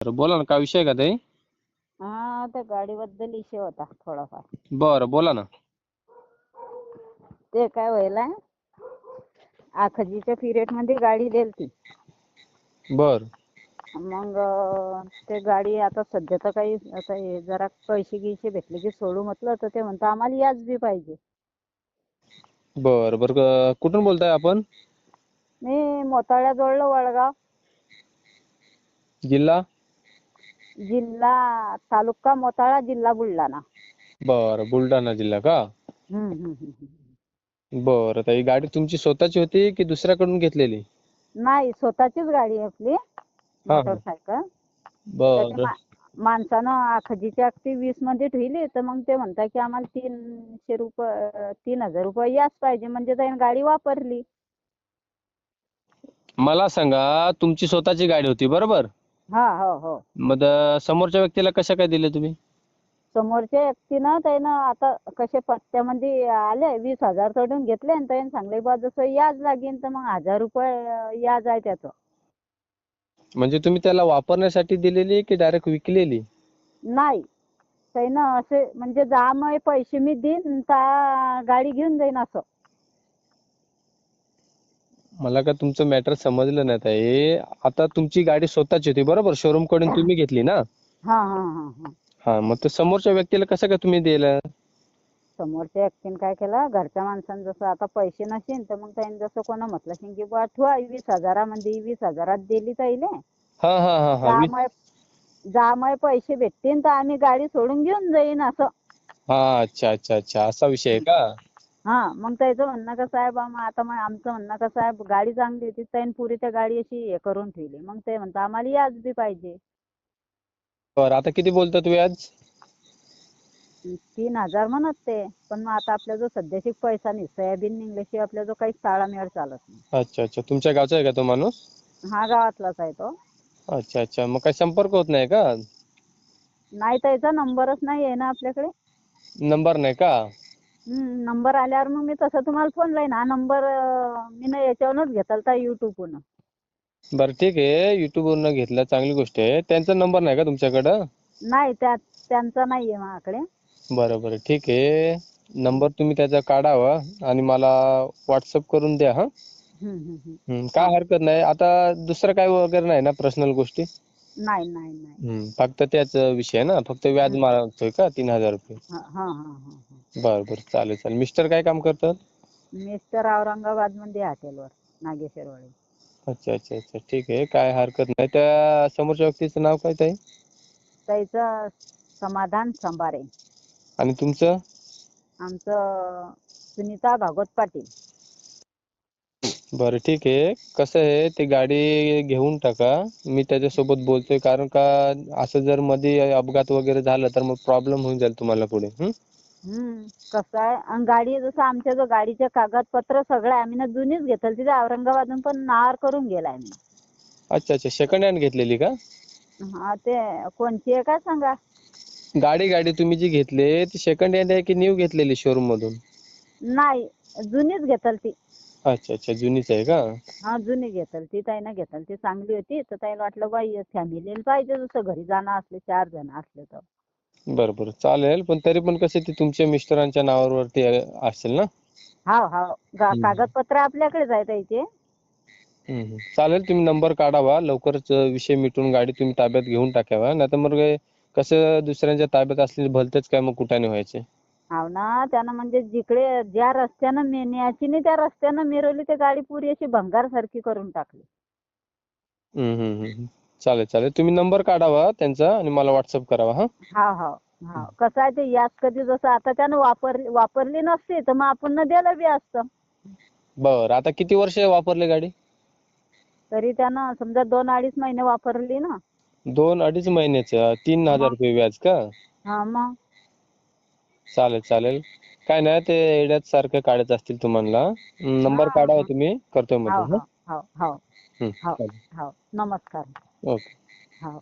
बोला ना काय विषय का ताई? हा त्या गाडीबद्दल विषय होता थोडाफार. बरं बोला ना. ते काय व्हायला आखजीच्या पिरियडमध्ये गाडी दिलती बर. मग ते गाडी आता सध्या तर काही आता हे जरा पैसे गिसे भेटले की सोडू म्हटलं तर ते म्हणतं आम्हाला याच बी पाहिजे. बर बर. क- कुठून बोलताय आपण? मी मोताळ्या जोडलं वडगाव. जिल्हा? जिल्हा तालुका मोताळा जिल्हा बुलढाणा. बर बुलढाणा जिल्हा का? हम्म, हम्म, हम्म, हम्म. बरं ताई गाडी तुमची स्वतःची होती की दुसऱ्याकडून घेतलेली? नाही स्वतःचीच गाडी आहे आपली. हा. मोटरसायकल. बर. त्याच्या मा- माणसानं आखजीची अगदी वीसमध्ये ठेवली तर मग ते म्हणतात की आम्हाला तीनशे रुपये तीन हजार रुपये याच पाहिजे म्हणजे त्याने गाडी वापरली. मला सांगा तुमची स्वतःची गाडी होती बरोबर? हा हो हो. मग अं, समोरच्या व्यक्तीला कशा काय दिले तुम्ही? समोरच्या व्यक्तीनं त्यानं आता कसे पत्त्यामध्ये आले वीस हजार तोडून घेतले आणि त्याने सांगले बा जसं याज लागेल तर मग हजार रुपये अं, याज आहे त्याचं. म्हणजे तुम्ही त्याला वापरण्यासाठी दिलेली की डायरेक्ट विकलेली? नाही. त्यानं असे म्हणजे जा मग पैसे मी देईन ता गाडी घेऊन जाईन असं. मला का तुमचं मॅटर समजलं नाही ताई. आता तुमची गाडी स्वतःची होती बरोबर? शोरूमकडून तुम्ही घेतली ना? हा हा हा हा. हा मग ते समोरच्या व्यक्तीला कसं काय तुम्ही दिलं? समोरच्या व्यक्तीने काय केलं? घरच्या माणसानं जसं आता पैसे नसेल तर मग त्याने जसं कोणा म्हटलं असेल की बुवा ठेवा वीस हजारामध्ये वीस हजारात दिली ताईले. हा हा हा हा. वीस- ज्यामुळे ज्यामुळे पैसे भेटतील तर आम्ही गाडी सोडून घेऊन जाईन असं. हा अच्छा अच्छा अच्छा. असा विषय आहे का? हा मग त्याचं म्हणणं कसं आहे बा मग आता मग आमचं म्हणणं कसं आहे गाडी चांगली होती त्याने पुरी त्या गाडी अशी हे करून ठेवली. मग ते म्हणतं आम्हाला याच बी पाहिजे. बरं आता किती बोलतात व्याज तीन हजार म्हणत ते पण मग आता आपला जो सध्याची पैसा नाही सोयाबीन निघल्याशिवाय आपला जो काही ताळामेळ चालत नाही. अच्छा अच्छा. तुमच्या गावचा आहे का तो माणूस? हा गावातलाच आहे तो. अच्छा अच्छा. मग काही संपर्क होत नाही का? नाही त्याचा नंबरच नाही आहे ना आपल्याकडे? नंबर नाही का? नंबर आल्यावर मग मी तसं तुम्हाला फोन लाईन हा नंबर मी ना याच्यावरूनच घेतला युट्यूबवरून बरं ठीक आहे. YouTube वरनं घेतला चांगली गोष्ट आहे. त्यांचा नंबर नाही का तुमच्याकडं? नाही त्या त्यांचा नाही आहे माझ्याकडे. बरं बरं ठीक आहे. नंबर तुम्ही त्याचा काढावा आणि मला व्हॉट्सअप करून द्या हा. हम्म, हम्म, हम्म. हम्म, काय हरकत नाही. आता दुसरं काय वगैरे नाही ना पर्सनल गोष्टी? नाही नाही नाही. हम्म, फक्त त्याच विषय आहे ना फक्त व्याज मारतोय का तीन हजार रुपये? हा हा हा हा. हा. बरं बरं चालेल चालेल. मिस्टर काय काम करतात? मिस्टर औरंगाबादमध्ये हॉटेलवर नागेश्वरवाडी. अच्छा अच्छा अच्छा. ठीक आहे काय हरकत नाही. त्या समोरच्या व्यक्तीचं नाव काय ताई? त्याचं समाधान संभारे. आणि तुमचं? आमचं सुनीता भागवत पाटील. बरं ठीक आहे. कसं आहे ते गाडी घेऊन टाका. मी त्याच्यासोबत बोलतोय कारण का असं जर मध्ये अपघात वगैरे झाला तर मग प्रॉब्लेम होऊन जाईल तुम्हाला पुढे. हं? हम्म कसं आहे आणि गाडी जसं आमच्या जो गाडीचे कागदपत्र सगळं आम्ही ना जुनीच घेतली. तिथे औरंगाबादहून पण नावावर करून गेलाय मी. अच्छा अच्छा. सेकंड हँड घेतलेली का? हा ते कोणची आहे काय सांगा? गाडी गाडी तुम्ही जी घेतली ती सेकंड हँड आहे की न्यू घेतलेली शोरूम मधून? नाही जुनीच घेतली ती. अच्छा अच्छा. जुनीच आहे का? हा जुनी घेतली. ती ताईनं घेतली. ती चांगली होती. तर ताईला वाटलं बाई फॅमिलीला पाहिजे. जसं घरी जाणं असले चार जण असले तर. बरं बरं. चालेल. पण तरी पण कसं ती तुमच्या मिस्टरांच्या नावावरती असेल ना? हाव हाव. गा- हम्म. कागदपत्र आपल्याकडेच आहे ताईचे. हम्म, हम्म. चालेल. तुम्ही नंबर काढावा. लवकरच विषय मिटून गाडी तुम्ही ताब्यात घेऊन टाकावा. नाहीतर मग हे कसं दुसऱ्यांच्या ताब्यात असलेली भलतेच काय मग कुठाने व्हायचे? हाव ना त्यानं म्हणजे जिकडे ज्या रस्त्यानं मे- न्यायची नाही त्या रस्त्यानं मिरवली ते गाडी पुरी अशी भंगारसारखी करून टाकली. हम्म, हम्म, हम्म. चालेल चालेल. तुम्ही नंबर काढावा त्यांचा आणि मला व्हॉट्सअप करावा हा? हाव हाव हाव. कसं आहे ते याच कधी जसं आता त्यानं वापर वापरली नसती तर मग आपण न दिलं बी असतं. बरं आता किती वर्ष वापरली गाडी? तरी त्यानं समजा दोन अडीच महिने वापरली ना. दोन अडीच महिन्याचं तीन हजार रुपये व्याज का? हा मग? चालेल चालेल. काय नाही ते एड्यात सारखं काढत असतील तुम्हाला. नंबर हा, काढावा हा. तुम्ही करतोय हावमध्ये हाव हम्म, हाव चालेल. हाव नमस्कार. ओके. हाव